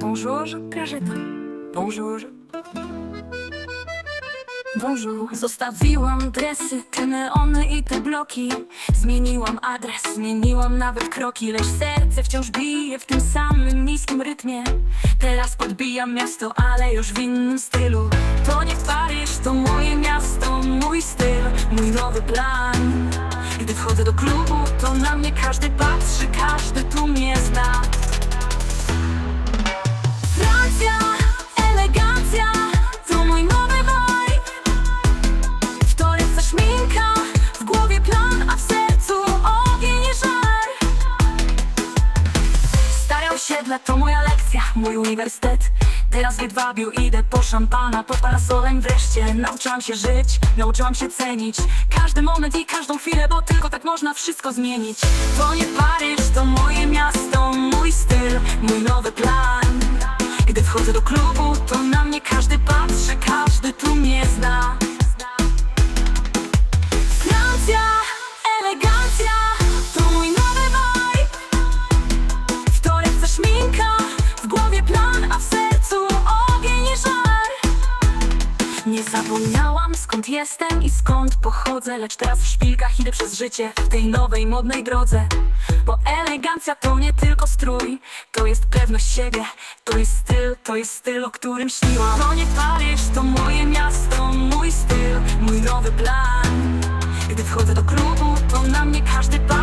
Bonjour, Grażyna. Bonjour. Bonjour. Zostawiłam dresy, te neony i te bloki Zmieniłam adres, zmieniłam nawet kroki Lecz serce wciąż bije w tym samym niskim rytmie Teraz podbijam miasto, ale już w innym stylu To nie Paryż, to moje miasto, mój styl, mój nowy plan Gdy wchodzę do klubu, to na mnie każdy patrzy, osiedle to moja lekcja, mój uniwersytet. Teraz w Jedwabiu idę po szampana, pod parasolem wreszcie. Nauczyłam się żyć, nauczyłam się cenić. Każdy moment i każdą chwilę, bo tylko tak można wszystko zmienić. To nie Paryż, to moje miasto, mój styl, mój nowy plan. Gdy wchodzę do klubu, to na mnie każdy patrzy, każdy tu mnie zna zapomniałam skąd jestem i skąd pochodzę Lecz teraz w szpilkach idę przez życie w tej nowej modnej drodze. Bo elegancja to nie tylko strój To jest pewność siebie, to jest styl, to jest styl, o którym śniłam. To nie Paryż, to moje miasto, mój styl, mój nowy plan. Gdy wchodzę do klubu, to na mnie każdy patrzy,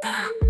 啊